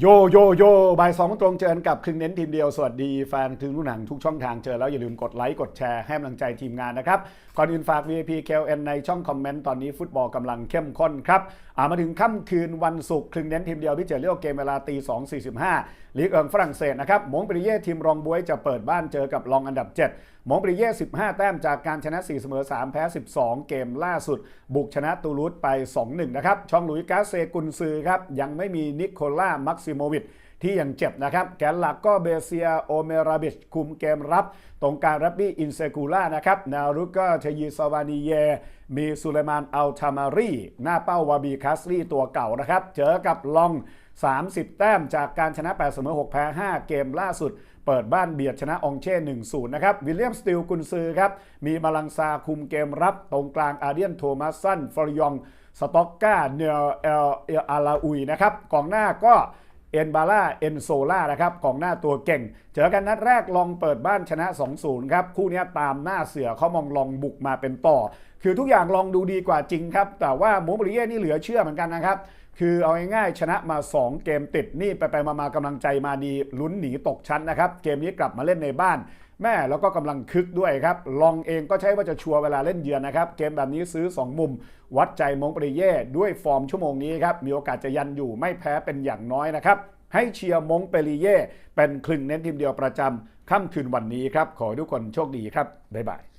โยโยโยบ่ายสองตรงเจอกับครึ่งเน้นทีมเดียว สวัสดีแฟนครึ่งลูกหนังทุกช่องทางเจอแล้วอย่าลืมกดไลค์ กดแชร์ให้กำลังใจทีมงานนะครับ ก่อนอื่นฝาก VIP KLN ในช่องคอมเมนต์ตอนนี้ฟุตบอลกำลังเข้มข้นครับอามาถึงค่ำคืนวันศุกร์ครึ่งเน้นทีมเดียวที่เจอเรียกเกมเวลาตี2 45ลีกเอิงฝรั่งเศสนะครับมงเปริเย่ทีมรองบวยจะเปิดบ้านเจอกับรองอันดับ 7 มงปริเย่ 15 แต้มจากการชนะ 4 เสมอ 3 แพ้ 12 เกมล่าสุด บุกชนะตูรูสไป 2-1 นะครับ ช่องลุยกาเซกุนซือครับ ยังไม่มีนิโคล่า มักซิโมวิชที่ยังเจ็บนะครับแกนหลักก็เบเซียโอเมราบิชคุมเกมรับ ตรงกลารรับบี้อินเซกูล่านะครับนารุกก็ชยีซาวานีเย มีสุเลมานอัลทามารีหน้าเป้าวาบีคัสลีตัวเก่านะครับ เจอกับลอง 30 แต้มจากการชนะ8เสมอ6แพ้5 เกมล่าสุดเปิดบ้านเบียดชนะองเช่ 1-0 นะครับ วิลเลียมสติลกุนซือครับ มีมาลังซาคุมเกมรับ ตรงกลางอาเดียนโทมัสสันฟอริยอง สต็อกกาเนลเอลเอลอาลาอุยนะครับกองหน้าก็ เอ็นบาร่าเอ็นโซล่านะครับกองหน้าตัวเก่ง เจอกันนัดแรกลองเปิดบ้านชนะ 2-0 ครับ คู่นี้ตามหน้าเสือเขามองลองบุกมาเป็นต่อ คือทุกอย่างลองดูดีกว่าจริงครับ แต่ว่าโมบริเย่นี่เหลือเชื่อเหมือนกันนะครับคือเอาง่ายๆชนะมา 2 เกมติดนี่ไปไปๆมากำลังใจมาดีลุ้นหนีตกชั้นนะครับ เกมนี้กลับมาเล่นในบ้าน แม่แล้วก็กำลังคึกด้วยครับ ลองเองก็ใช่ว่าจะชัวร์เวลาเล่นเยือนนะครับ เกมแบบนี้ซื้อ 2 มุม วัดใจมงปริเย่ด้วยฟอร์มชั่วโมงนี้ครับ มีโอกาสจะยันอยู่ไม่แพ้เป็นอย่างน้อยนะครับ ให้เชียร์มงเปริเย่เป็นคลึงเน้นทีมเดียวประจำค่ำคืนวันนี้ครับ ขอให้ทุกคนโชคดีครับ บ๊ายบาย